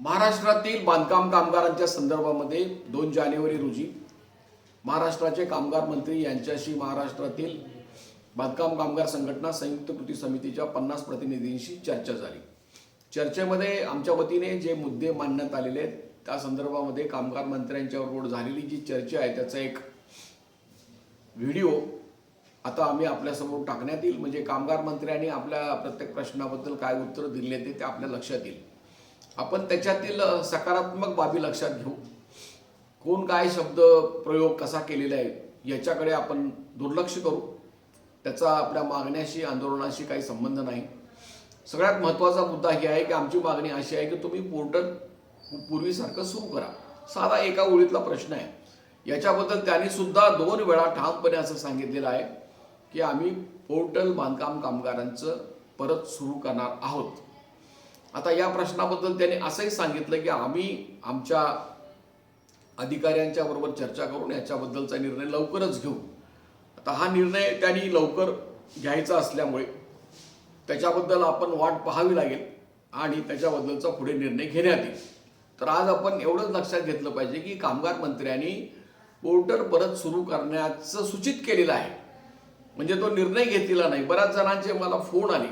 महाराष्ट्रातील बांधकाम कामगारांच्या संदर्भामध्ये दोन जानेवारी रोजी महाराष्ट्राचे कामगार मंत्री यांच्याशी महाराष्ट्रातील बांधकाम कामगार संघटना संयुक्त कृती समितीच्या पन्नास प्रतिनिधींशी चर्चा झाली. चर्चेमध्ये आमच्या वतीने जे मुद्दे मांडण्यात आलेले आहेत त्या संदर्भामध्ये कामगार मंत्र्यांच्याबरोबर झालेली जी चर्चा आहे त्याचा एक व्हिडिओ आता आम्ही आपल्यासमोर टाकण्यात येईल. म्हणजे कामगार मंत्र्यांनी आपल्या प्रत्येक प्रश्नाबद्दल काय उत्तर दिले ते ते आपल्या लक्षात येईल. आपण त्याच्यातील सकारात्मक बाबी लक्षात घेऊ. कोण काय शब्द प्रयोग कसा केलेला आहे याच्याकडे आपण दुर्लक्ष करू. त्याचा आपल्या मागण्याशी आंदोलनाशी काही संबंध नाही. सगळ्यात महत्त्वाचा मुद्दा ही आहे की आमची मागणी अशी आहे की तुम्ही पोर्टल पूर्वीसारखं सुरू करा. साधा एका ओळीतला प्रश्न आहे. याच्याबद्दल त्यांनी सुद्धा दोन वेळा ठामपणे असं सांगितलेलं आहे. की आम्ही पोर्टल बांधकाम कामगारांचं परत सुरू करणार आहोत. आता या प्रश्नाबद्दल त्यांनी असंही सांगितलं की आम्ही आमच्या अधिकाऱ्यांच्या बरोबर चर्चा करून याच्याबद्दलचा निर्णय लवकरच घेऊ. आता हा निर्णय त्यांनी लवकर घ्यायचा असल्यामुळे त्याच्याबद्दल आपण वाट पाहावी लागेल आणि त्याच्याबद्दलचा पुढे निर्णय घेण्यात येईल. तर आज आपण एवढंच लक्षात घेतलं पाहिजे की कामगार मंत्र्यांनी पोर्टल परत सुरू करण्याचं सूचित केलेलं आहे. म्हणजे तो निर्णय घेतलेला नाही. बऱ्याच जणांचे मला फोन आले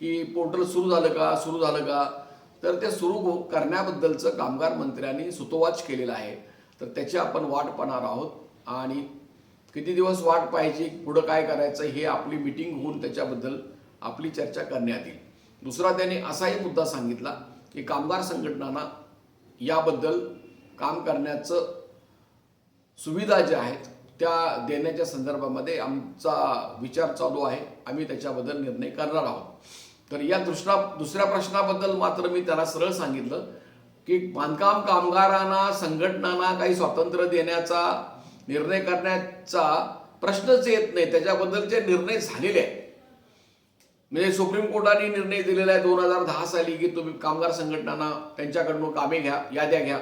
की पोर्टल सुरू झालं का? सुरू झालं का? तर ते सुरू हो- करण्याबद्दलचं कामगार मंत्र्यांनी सुतोवाच केलेलं आहे. तर त्याची आपण वाट पाहणार आहोत. आणि किती दिवस वाट पाहायची पुढं काय करायचं हे आपली मिटिंग होऊन त्याच्याबद्दल आपली चर्चा करण्यात येईल. दुसरा त्याने असाही मुद्दा सांगितला की कामगार संघटनांना याबद्दल काम करण्याचं सुविधा ज्या आहेत त्या देण्याच्या संदर्भामध्ये आमचा विचार चालू आहे. आम्ही त्याच्याबद्दल निर्णय करणार आहोत. तर या दुसरा दुसऱ्या प्रश्नाबद्दल मात्र मी त्याला सरळ सांगितलं की बांधकाम कामगारांना संघटनांना काही स्वातंत्र्य देण्याचा निर्णय करण्याचा प्रश्नच येत नाही. त्याच्याबद्दलचे निर्णय झालेले आहेत. म्हणजे सुप्रीम कोर्टाने निर्णय दिलेला आहे दोन हजार दहा साली की तुम्ही कामगार संघटनांना त्यांच्याकडून कामे घ्या याद्या घ्या.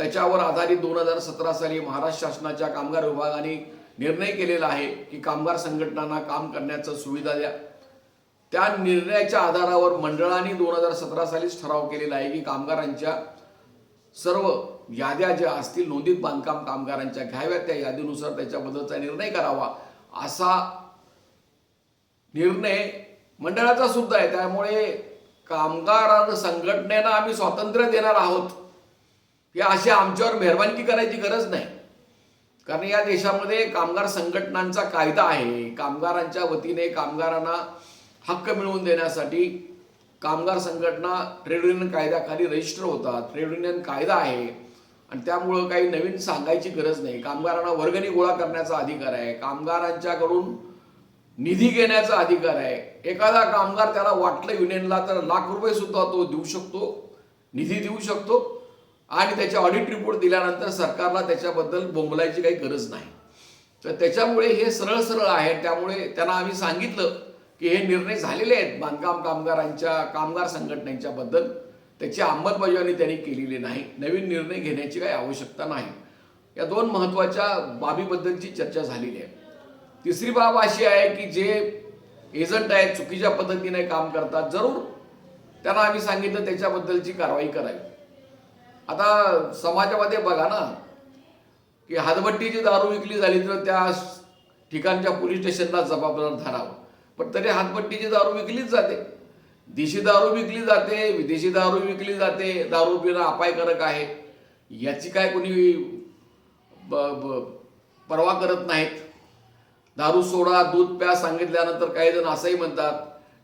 त्याच्यावर आधारित दोन हजार सतरा साली महाराष्ट्र शासनाच्या कामगार विभागाने निर्णय केलेला आहे की कामगार संघटनांना काम करण्याचं सुविधा द्या. त्या निर्णयाच्या आधारावर मंडळाने दोन हजार सतरा सालीच ठराव केलेला आहे की कामगारांच्या सर्व याद्या ज्या असतील नोंदीत बांधकाम कामगारांच्या घ्याव्यात त्या यादीनुसार त्याच्याबद्दलचा निर्णय करावा असा निर्णय मंडळाचा सुद्धा आहे. त्यामुळे कामगार संघटनेला आम्ही स्वातंत्र्य देणार आहोत. की अशी आमच्यावर मेहरबानगी करायची गरज नाही. कारण या देशामध्ये कामगार संघटनांचा कायदा आहे. कामगारांच्या वतीने कामगारांना हक्क मिळवून देण्यासाठी कामगार संघटना ट्रेड युनियन कायद्याखाली रजिस्टर होतात. ट्रेड युनियन कायदा आहे. आणि त्यामुळं काही नवीन सांगायची गरज नाही. कामगारांना वर्गणी गोळा करण्याचा अधिकार आहे. कामगारांच्याकडून निधी घेण्याचा अधिकार आहे. एखादा कामगार त्याला वाटलं युनियनला तर लाख रुपये सुद्धा तो देऊ शकतो निधी देऊ शकतो. आणि त्याचे ऑडिट रिपोर्ट दिल्यानंतर सरकारला त्याच्याबद्दल बोंबलायची काही गरज नाही. तर त्याच्यामुळे हे सरळ सरळ आहे. त्यामुळे त्यांना आम्ही सांगितलं की हे निर्णय झालेले आहेत. बांधकाम कामगारांच्या कामगार संघटनांच्याबद्दल त्याची अंमलबजावणी त्यांनी केलेली नाही. नवीन निर्णय घेण्याची काही आवश्यकता नाही. या दोन महत्त्वाच्या बाबीबद्दलची चर्चा झालेली आहे. तिसरी बाब अशी आहे की जे एजंट आहेत चुकीच्या पद्धतीने काम करतात जरूर त्यांना आम्ही सांगितलं त्याच्याबद्दलची कारवाई करावी. आता समाजामध्ये बघा ना की हातभट्टीची दारू विकली झाली तर त्या ठिकाणच्या पोलीस स्टेशनला जबाबदार धरावं. पण तरी हातभट्टीची दारू विकलीच जाते. देशी दारू विकली जाते विदेशी दारू विकली जाते दारू पिणं अपायकारक आहे. याची काय कोणी ब ब पर्वा करत नाहीत. दारू सोडा दूध प्या सांगितल्यानंतर काही जण असंही म्हणतात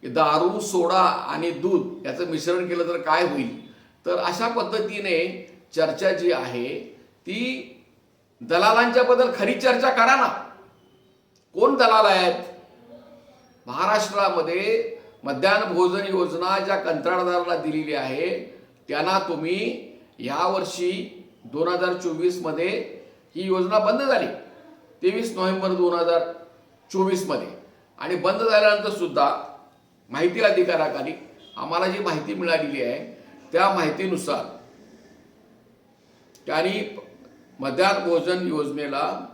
की दारू सोडा आणि दूध याचं मिश्रण केलं तर काय होईल? तर अशा पद्धतीने चर्चा जी आहे ती दलालांच्या बद्दल खरी चर्चा करा ना. कोण दलाल आहेत? महाराष्ट्रामध्ये मध्यान्ह भोजन योजना ज्या कंत्राटदाराला दिलेली आहे त्यांना तुम्ही यावर्षी दोन हजार चोवीसमध्ये ही योजना बंद झाली. तेवीस नोव्हेंबर दोन हजार चोवीसमध्ये आणि बंद झाल्यानंतर सुद्धा माहिती अधिकाराखाली आम्हाला जी माहिती मिळालेली आहे त्या माहितीनुसार त्यांनी मध्यान्ह भोजन योजनेला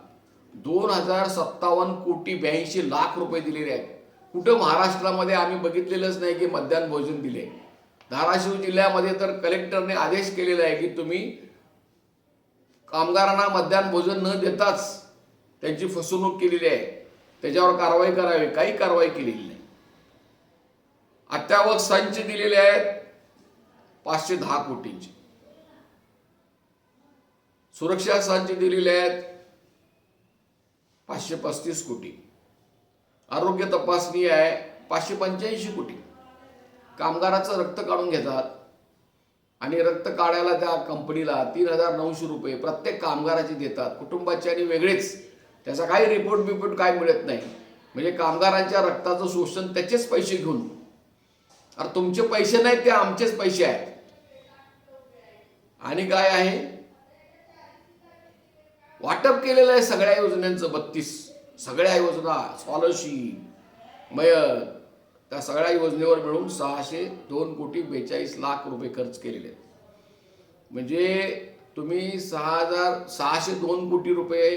दोन हजार सत्तावन्न कोटी ब्याऐंशी लाख रुपये दिलेले आहेत. कुठं महाराष्ट्रामध्ये आम्ही बघितलेलंच नाही की मध्यान्ह भोजन दिले. धाराशिव जिल्ह्यामध्ये तर कलेक्टरने आदेश केलेला आहे की तुम्ही कामगारांना मध्यान्ह भोजन न देताच त्यांची फसवणूक केलेली आहे. त्याच्यावर कारवाई करावी. काही कारवाई केलेली नाही. अत्यावक संच दिलेले आहेत. पाचशे दहा कोटींची. सुरक्षा संच दिलेले आहेत. पाचशे पस्तीस कोटी. आरोग्य तपासणी आहे. पाचशे पंच्याऐंशी कोटी. कामगाराचं रक्त काढून घेतात. आणि रक्त काढायला त्या कंपनीला तीन हजार नऊशे रुपये प्रत्येक कामगाराचे देतात. कुटुंबाचे आणि वेगळेच. त्याचा काही रिपोर्ट बिपोर्ट काय मिळत नाही. म्हणजे कामगारांच्या रक्ताचं शोषण त्याचेच पैसे घेऊन. अरे तुमचे पैसे नाहीत ते आमचेच पैसे आहेत. आणि काय आहे? वाटप केलेलं आहे सगळ्या योजनांचं बत्तीस सगळ्या योजना स्कॉलरशिप मयत त्या सगळ्या योजनेवर मिळून सहाशे दोन कोटी बेचाळीस लाख रुपये खर्च केलेले आहेत. म्हणजे तुम्ही सहा हजार सहाशे दोन कोटी रुपये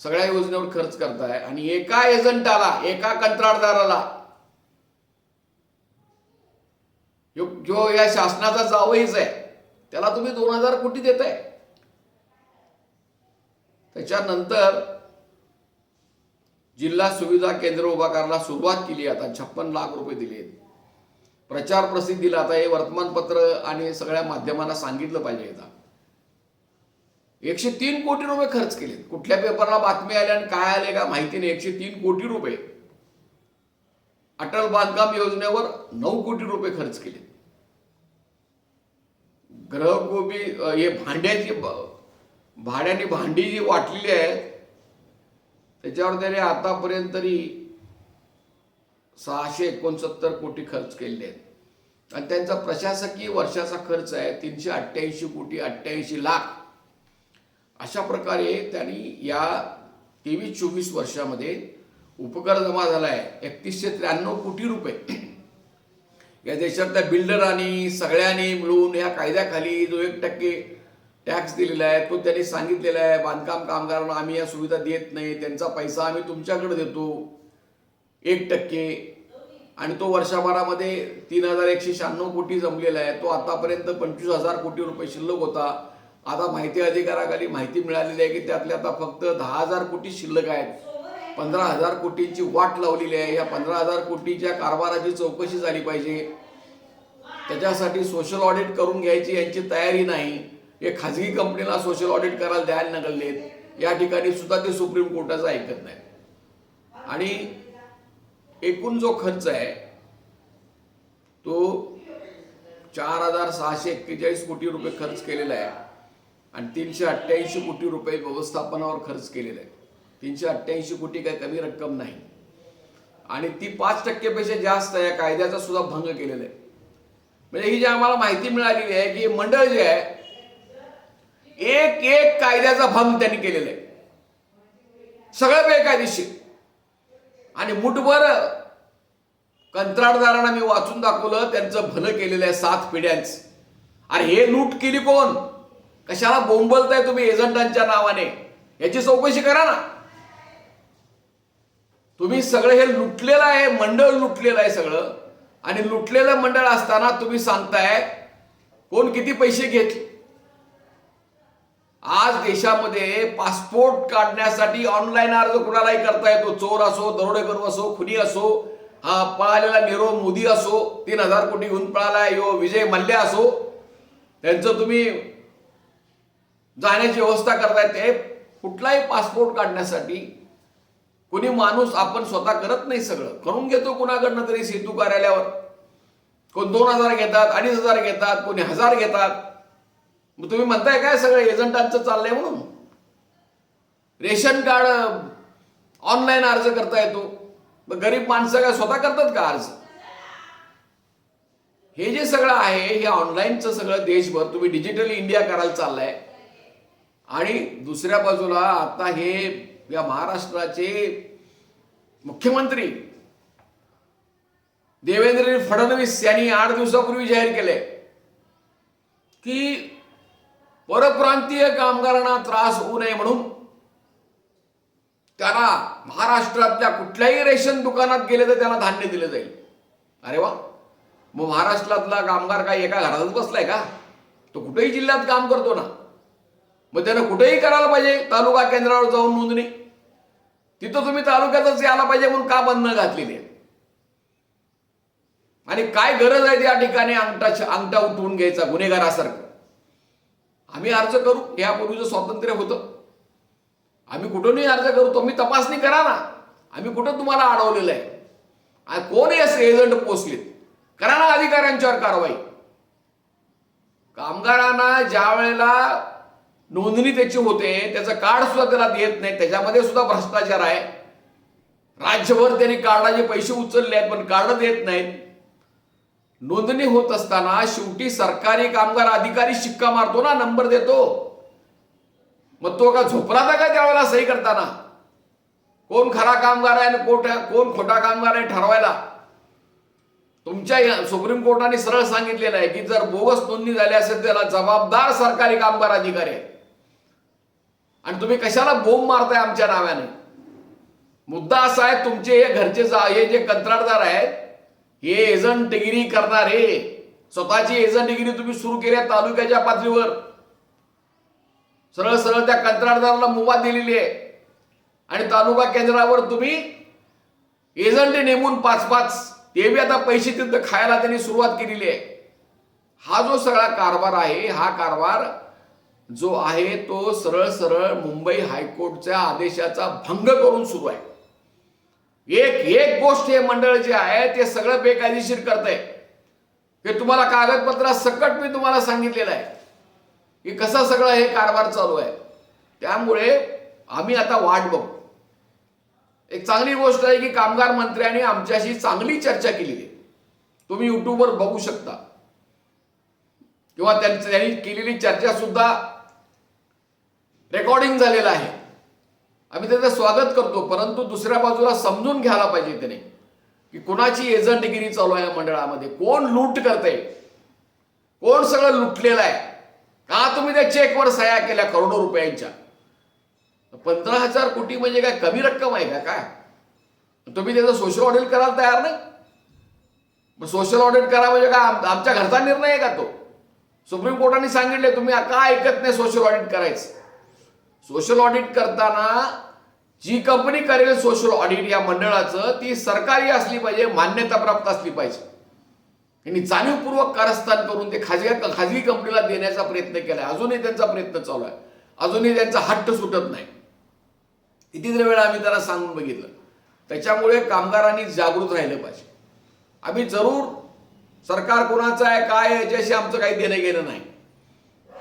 सगळ्या योजनेवर खर्च करताय आणि एका एजंटाला एका कंत्राटदाराला जो जो या शासनाचा जावईच आहे. त्याला तुम्ही दोन हजार कोटी देताय. त्याच्यानंतर जिल्हा सुविधा केंद्र उभा करायला सुरुवात केली आता छप्पन लाख रुपये दिले प्रचार प्रसिद्धीला आता हे वर्तमानपत्र आणि सगळ्या माध्यमांना सांगितलं पाहिजे आता. एकशे तीन कोटी रुपये खर्च केले कुठल्या पेपरला बातमी आल्या आणि काय आले का माहिती नाही. एकशे तीन कोटी रुपये. अटल बांधकाम योजनेवर नऊ कोटी रुपये खर्च केले ग्रहकोबी हे भांड्याची भाड्याने भांडी जी वाटलेली आहेत त्याच्यावर त्याने आतापर्यंत तरी सहाशे एकोणसत्तर कोटी खर्च केलेले आहेत. आणि त्यांचा प्रशासकीय वर्षाचा खर्च आहे तीनशे अठ्ठ्याऐंशी कोटी अठ्ठ्याऐंशी लाख. अशा प्रकारे त्यांनी या तेवीस चोवीस वर्षामध्ये उपकर जमा झाला आहे. एकतीसशे त्र्याण्णव कोटी रुपये. या देशातल्या बिल्डरांनी सगळ्यांनी मिळून या कायद्याखाली जो एक टक्के टॅक्स दिलेला आहे तो त्यांनी सांगितलेला आहे बांधकाम कामगारांना आम्ही या सुविधा देत नाही त्यांचा पैसा आम्ही तुमच्याकडे देतो एक टक्के. आणि तो वर्षभरामध्ये तीन हजार एकशे शहाण्णव कोटी जमलेला आहे तो आतापर्यंत पंचवीस हजार कोटी रुपये शिल्लक होता. आता माहिती अधिकाराखाली माहिती मिळालेली आहे की त्यातले आता फक्त दहा हजार कोटी शिल्लक आहेत. पंधरा हजार कोटींची वाट लावलेली आहे. या पंधरा हजार कोटीच्या कारभाराची चौकशी झाली पाहिजे. त्याच्यासाठी सोशल ऑडिट करून घ्यायची यांची तयारी नाही. हे खाजगी कंपनीला सोशल ऑडिट करायला द्यायला नगलेत या ठिकाणी सुद्धा ते सुप्रीम कोर्टाचं ऐकत नाही. आणि एकूण जो खर्च आहे तो चार हजार सहाशे एक्केचाळीस कोटी रुपये खर्च केलेला आहे. आणि तीनशे अठ्ठ्याऐंशी कोटी रुपये व्यवस्थापनावर खर्च केलेला आहे. तीनशे अठ्ठ्याऐंशी कोटी काही कमी रक्कम नाही. आणि ती पाच टक्केपेक्षा जास्त या कायद्याचा सुद्धा भंग केलेला आहे. म्हणजे ही जी आम्हाला माहिती मिळालेली आहे की मंडळ जे आहे एक एक कायद्याचा भंग त्यांनी केलेला आहे. सगळं बेकायदेशीर. आणि मुठभर कंत्राटदारांना मी वाचून दाखवलं त्यांचं भलं केलेलं आहे सात पिढ्यांच. अरे हे लूट केली कोण? कशाला बोंबलताय तुम्ही एजंटांच्या नावाने? याची चौकशी करा ना. तुम्ही सगळं हे लुटलेलं आहे मंडळ लुटलेलं आहे सगळं. आणि लुटलेलं मंडळ असताना तुम्ही सांगताय कोण किती पैसे घेतले? आज देशामध्ये पासपोर्ट काढण्यासाठी ऑनलाईन अर्ज कुणालाही करता येतो? चोर असो दरोडेकर असो खुनी असो हा पळालेला नीरव मोदी असो तीन हजार कोटी घेऊन पळाला यो विजय मल्ल्या असो त्यांचं तुम्ही जाण्याची व्यवस्था करतायत ते कुठलाही पासपोर्ट काढण्यासाठी कोणी माणूस आपण स्वतः करत नाही सगळं. करून घेतो कुणाकडनं तरी सेतू कार्यालयावर. कोण दोन हजार घेतात अडीच हजार घेतात कोणी हजार घेतात. मग तुम्ही म्हणताय काय सगळं एजंटांचं चाललंय म्हणून? रेशन कार्ड ऑनलाईन अर्ज करता येतो. मग गरीब माणसं काय स्वतः करतात का अर्ज? हे जे सगळं आहे हे ऑनलाईनचं सगळं देशभर तुम्ही डिजिटल इंडिया करायला चाललाय. आणि दुसऱ्या बाजूला आता हे या महाराष्ट्राचे मुख्यमंत्री देवेंद्र फडणवीस यांनी आठ दिवसापूर्वी जाहीर केले की परप्रांतीय कामगारांना त्रास होऊ नये म्हणून त्यांना महाराष्ट्रातल्या कुठल्याही रेशन दुकानात गेले तर त्यांना धान्य दिलं जाईल. अरे वा. मग महाराष्ट्रातला कामगार काही एका घरातच बसलाय का? तो कुठेही जिल्ह्यात काम करतो ना. मग त्यानं कुठेही करायला पाहिजे. तालुका केंद्रावर जाऊन नोंदणी. तिथं तुम्ही तालुक्यातच यायला पाहिजे म्हणून का बंधनं घातलेली आहे? आणि काय गरज आहे त्या ठिकाणी अंगठा अंगठा उठवून घ्यायचा गुन्हेगारासारखं? आम्ही अर्ज करू. यापूर्वीचं स्वातंत्र्य होतं. आम्ही कुठूनही अर्ज करू. तुम्ही तपासणी करा ना. आम्ही कुठं तुम्हाला अडवलेलं आहे? आणि कोण असे एजंट पोचलेत? करा ना अधिकाऱ्यांच्यावर कारवाई. कामगारांना ज्या वेळेला नोंदणी त्याची होते त्याचं कार्ड सुद्धा त्याला देत नाही त्याच्यामध्ये सुद्धा भ्रष्टाचार आहे. राज्यभर त्यांनी कार्डाचे पैसे उचलले आहेत पण कार्ड देत नाहीत. नोंदणी होत असताना शेवटी सरकारी कामगार अधिकारी शिक्का मारतो ना नंबर देतो. मग तो का झोपला होता का त्यावेळेला सही करताना? कोण खरा कामगार आहे आणि कोठ कोण खोटा कामगार आहे ठरवायला? तुमच्या या सुप्रीम कोर्टाने सरळ सांगितलेलं आहे की जर बोगस नोंदणी झाली असेल त्याला जबाबदार सरकारी कामगार अधिकारी आहे आणि तुम्ही कशाला बोंब मारताय आमच्या नावाने? मुद्दा असा आहे तुमचे हे घरचे जा- हे जे कंत्राटदार आहेत हे एजंट डिग्री करणारे स्वतःची एजंट डिग्री तुम्ही सुरू केली आहे तालुक्याच्या पातळीवर. सरळ सरळ त्या कंत्राटदाराला मुभा दिलेली आहे. आणि तालुका केंद्रावर तुम्ही एजंट नेमून पाच पाच ते बी आता पैसे तिथं खायला त्यांनी सुरुवात केलेली आहे. हा जो सगळा कारभार आहे हा कारभार जो आहे तो सरळ सरळ मुंबई हायकोर्टच्या आदेशाचा भंग करून सुरू आहे. एक एक गोष्ट हे मंडळ जे आहे ते सगळं बेकायदेशीर करत आहे हे तुम्हाला कागदपत्रा सकट मी तुम्हाला सांगितलेलं आहे. की कसा सगळं हे कारभार चालू आहे. त्यामुळे आम्ही आता वाट बघू. एक चांगली गोष्ट आहे की कामगार मंत्र्यांनी आमच्याशी चांगली चर्चा केलेली आहे. तुम्ही युट्यूबवर बघू शकता. किंवा त्यांनी केलेली चर्चा सुद्धा रेकॉर्डिंग झालेलं आहे. आम्ही त्याचं स्वागत करतो परंतु दुसऱ्या बाजूला समजून घ्यायला पाहिजे त्याने की कोणाची एजंटगिरी चालू आहे या मंडळामध्ये? कोण लूट करते कोण सगळं लुटलेलं आहे? का तुम्ही त्या चेकवर सह्या केल्या करोडो रुपयांच्या? पंधरा हजार कोटी म्हणजे काय कमी रक्कम आहे का काय? तुम्ही त्याचं सोशल ऑडिट करायला तयार नाही? मग सोशल ऑडिट करा म्हणजे काय? आमच्या घरचा निर्णय आहे का तो? सुप्रीम कोर्टाने सांगितले तुम्ही का ऐकत नाही सोशल ऑडिट करायचं. सोशल ऑडिट करताना जी कंपनी करेल सोशल ऑडिट या मंडळाचं ती सरकारी असली पाहिजे मान्यता प्राप्त असली पाहिजे. यांनी जाणीवपूर्वक कारस्थान करून ते खाजगी खाजगी कंपनीला देण्याचा प्रयत्न केलाय. अजूनही त्यांचा प्रयत्न चालू आहे. अजूनही त्यांचा हट्ट सुटत नाही. कितीतरी वेळा आम्ही त्याला सांगून बघितलं. त्याच्यामुळे कामगारांनी जागृत राहिलं पाहिजे. आम्ही जरूर सरकार कोणाचं आहे काय याच्याशी आमचं काही देणं घेणं नाही.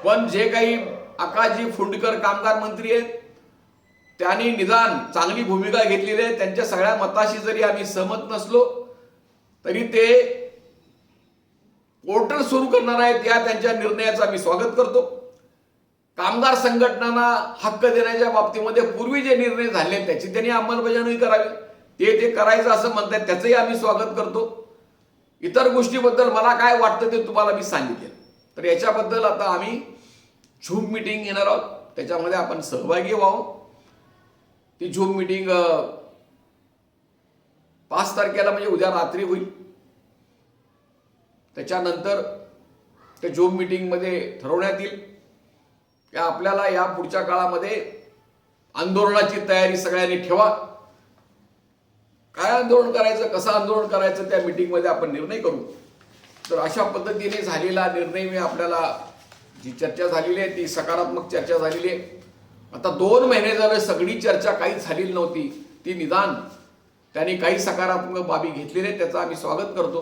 पण जे काही आकाशजी फुंडकर कामगार मंत्री आहेत. त्यांनी निदान चांगली भूमिका घेतलेली आहे. त्यांच्या सगळ्या मताशी जरी आम्ही सहमत नसलो तरी ते पोर्टल सुरू करणार आहेत या त्यांच्या निर्णयाचं आम्ही स्वागत करतो. कामगार संघटनांना हक्क देण्याच्या बाबतीमध्ये पूर्वी जे निर्णय झाले आहेत, त्याची त्यांनी अंमलबजावणी करावी. ते ते करायचं असं म्हणतात त्याचंही आम्ही स्वागत करतो. इतर गोष्टीबद्दल मला काय वाटतं ते तुम्हाला मी सांगितलं. तर याच्याबद्दल आता आम्ही झूम मिटिंग घेणार आहोत. त्याच्यामध्ये आपण सहभागी व्हावं. ती झूम मिटिंग पाच तारखेला म्हणजे उद्या रात्री होईल. त्याच्यानंतर त्या झूम मिटिंगमध्ये ठरवण्यात येईल. की आपल्याला या पुढच्या काळामध्ये आंदोलनाची तयारी सगळ्यांनी ठेवा. काय आंदोलन करायचं कसं आंदोलन करायचं त्या मिटिंगमध्ये आपण निर्णय करू. तर अशा पद्धतीने झालेला निर्णय मी आपल्याला जी चर्चा झालेली आहे ती सकारात्मक चर्चा झालेली आहे. आता दोन महिने झाले सगळी चर्चा काहीच झालेली नव्हती. ती निदान त्यांनी काही सकारात्मक बाबी घेतलेल्या आहेत त्याचं आम्ही स्वागत करतो.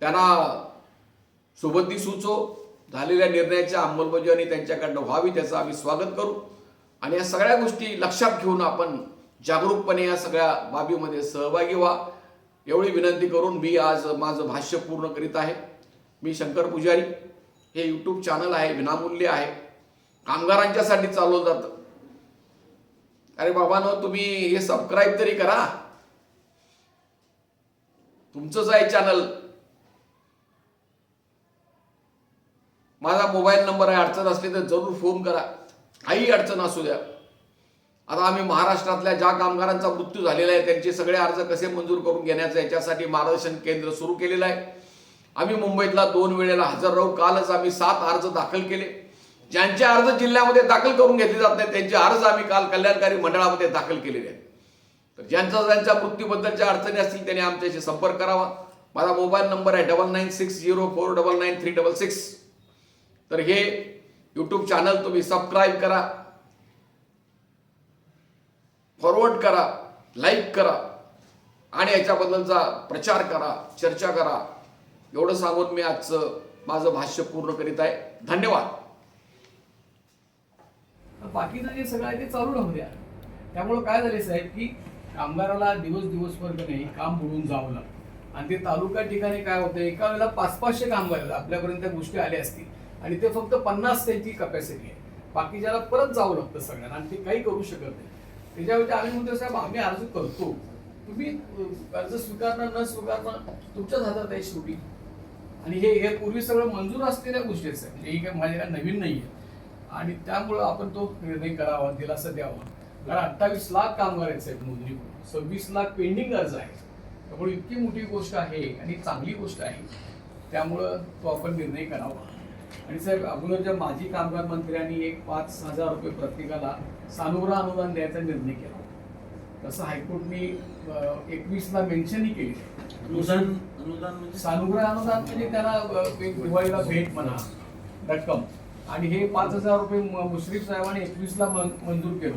त्यांना सुबद्धी सुचो झालेल्या निर्णयाच्या अंमलबजावणी त्यांच्याकडनं व्हावी त्याचं आम्ही स्वागत करू. आणि या सगळ्या गोष्टी लक्षात घेऊन आपण जागरूकपणे या सगळ्या बाबीमध्ये सहभागी व्हा. एवढी विनंती करून मी आज माझं भाष्य पूर्ण करीत आहे. मी शंकर पुजारी. हे यूट्यूब चॅनल आहे विनामूल्य आहे. कामगारांच्यासाठी चालवलं जातं. अरे बाबानो तुम्ही हे सबस्क्राईब तरी करा. तुमचंच आहे चॅनल माझा मोबाईल नंबर आहे अडचण असली तर जरूर फोन करा. काही अडचण असू द्या. आता आम्ही महाराष्ट्रातल्या ज्या कामगारांचा मृत्यू झालेला आहे त्यांचे सगळे अर्ज कसे मंजूर करून घेण्याचं याच्यासाठी मार्गदर्शन केंद्र सुरू केलेलं आहे. आम्ही मुंबईतला दोन वेळेला हजर राहू. कालच आम्ही सात अर्ज दाखल केले. ज्यांचे अर्ज जिल्ह्यामध्ये दाखल करून घेतले जात नाही त्यांचे अर्ज आम्ही काल कल्याणकारी मंडळामध्ये दाखल केलेले आहेत. तर ज्यांचा ज्यांच्या मृत्यूबद्दलच्या अडचणी असतील त्यांनी आमच्याशी संपर्क करावा. माझा मोबाईल नंबर आहे double nine six zero four double nine three double six तर हे यूट्यूब चॅनल तुम्ही सबस्क्राईब करा. फॉरवर्ड करा लाईक करा. आणि याच्याबद्दलचा प्रचार करा चर्चा करा. एवढं सांगून मी आजचं माझं भाष्य पूर्ण करीत आहे. धन्यवाद. बाकीचं जे सगळं आहे ते चालू राहू द्या. त्यामुळे काय झाले साहेब की कामगाराला दिवस दिवसभर का नाही काम बुडून जावं लागतं. आणि ते तालुका ठिकाणी काय होतं एका वेळेला पाच पाचशे कामगार आपल्यापर्यंत त्या गोष्टी आल्या असतील. आणि ते फक्त पन्नास त्यांची कपॅसिटी आहे. बाकीच्याला परत जावं लागतं सगळ्यांना आणि ते काही करू शकत नाही. त्याच्यावरती आम्ही म्हणतो साहेब आम्ही अर्ज करतो. तुम्ही अर्ज स्वीकारणं न स्वीकारणं तुमच्याच हातात आहे शेवटी. आणि हे हे पूर्वी सगळं मंजूर असलेल्या गोष्टी आहेत म्हणजे ही काय माझ्या काय नवीन नाही आहे आणि त्यामुळं आपण तो निर्णय करावा दिलासा द्यावा. कारण अठ्ठावीस लाख कामगार आहेत साहेब नोंदणी सव्वीस लाख पेंडिंग अर्ज आहे त्यामुळे इतकी मोठी गोष्ट आहे आणि चांगली गोष्ट आहे. त्यामुळं तो आपण निर्णय करावा. आणि साहेब अगोदरच्या माजी कामगार मंत्र्यांनी एक पाच हजार रुपये प्रत्येकाला सानुग्रह अनुदान द्यायचा निर्णय केला. तसं हायकोर्टने एकवीसला मेन्शनही केली. अनुदान अनुदान म्हणजे सानुग्रह अनुदान म्हणजे त्यांना अ, एक दिवाळीला भेट म्हणा रक्कम. आणि हे पाच हजार रुपये मुश्रीफ साहेबांनी एकवीसला मंजूर केलं.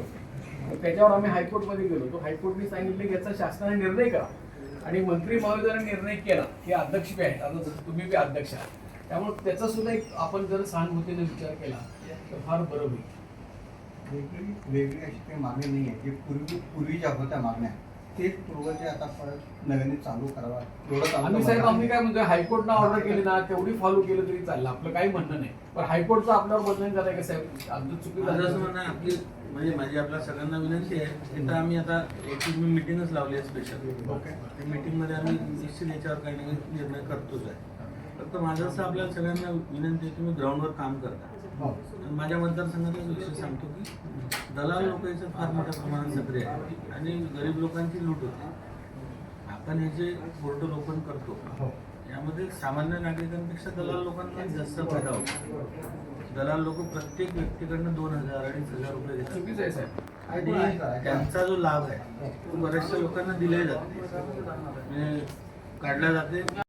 त्याच्यावर आम्ही हायकोर्टमध्ये गेलो. तो हायकोर्टने सांगितले की याचा शासनाने निर्णय करा. आणि मंत्री महोदयाने निर्णय केला की अध्यक्ष बी आहेत. आता जसं तुम्ही बी अध्यक्ष आहात. त्यामुळे त्याचा सुद्धा एक आपण जर सहानुभूतीने विचार केला तर फार बरं होईल. वेगळी वेगळी अशी काही मागणी नाही आहे जे पूर्वी पूर्वी ज्या होत्या मागण्या. तेच पूर्वचे आता परत नव्याने चालू करावा. एवढं चालू आम्ही साहेब आम्ही काय म्हणतोय हायकोर्टनं ऑर्डर केली ना तेवढी फॉलो केलं तरी चाललं. आपलं काही म्हणणं नाही. पण हायकोर्टचं आपल्यावर बंधन करायचं का साहेब? आमचं चुकी माझं असं म्हणणं आहे, आपली म्हणजे माझी आपल्या सगळ्यांना विनंती आहे इथं आम्ही आता एक मी मिटिंगच लावली आहे स्पेशल ओके. त्या मीटिंगमध्ये आम्ही निश्चित याच्यावर काही ना काही निर्णय करतोच आहे. फक्त माझं असं आपल्याला सगळ्यांना विनंती आहे तुम्ही ग्राउंडवर काम करता. हो. आणि माझ्या मतदारसंघाचा विषय सांगतो की दलाल लोक याच्यात फार मोठ्या प्रमाणात सक्रिय आहे आणि गरीब लोकांची लूट होते. आपण हे जे पोर्टल ओपन करतो हो. यामध्ये सामान्य नागरिकांपेक्षा दलाल लोकांना जास्त फायदा होतो. दलाल लोक प्रत्येक व्यक्तीकडनं दोन हजार अडीच हजार रुपये घेतात. आणि त्यांचा जो लाभ आहे तो बऱ्याचशा लोकांना दिला जातो म्हणजे काढला जाते.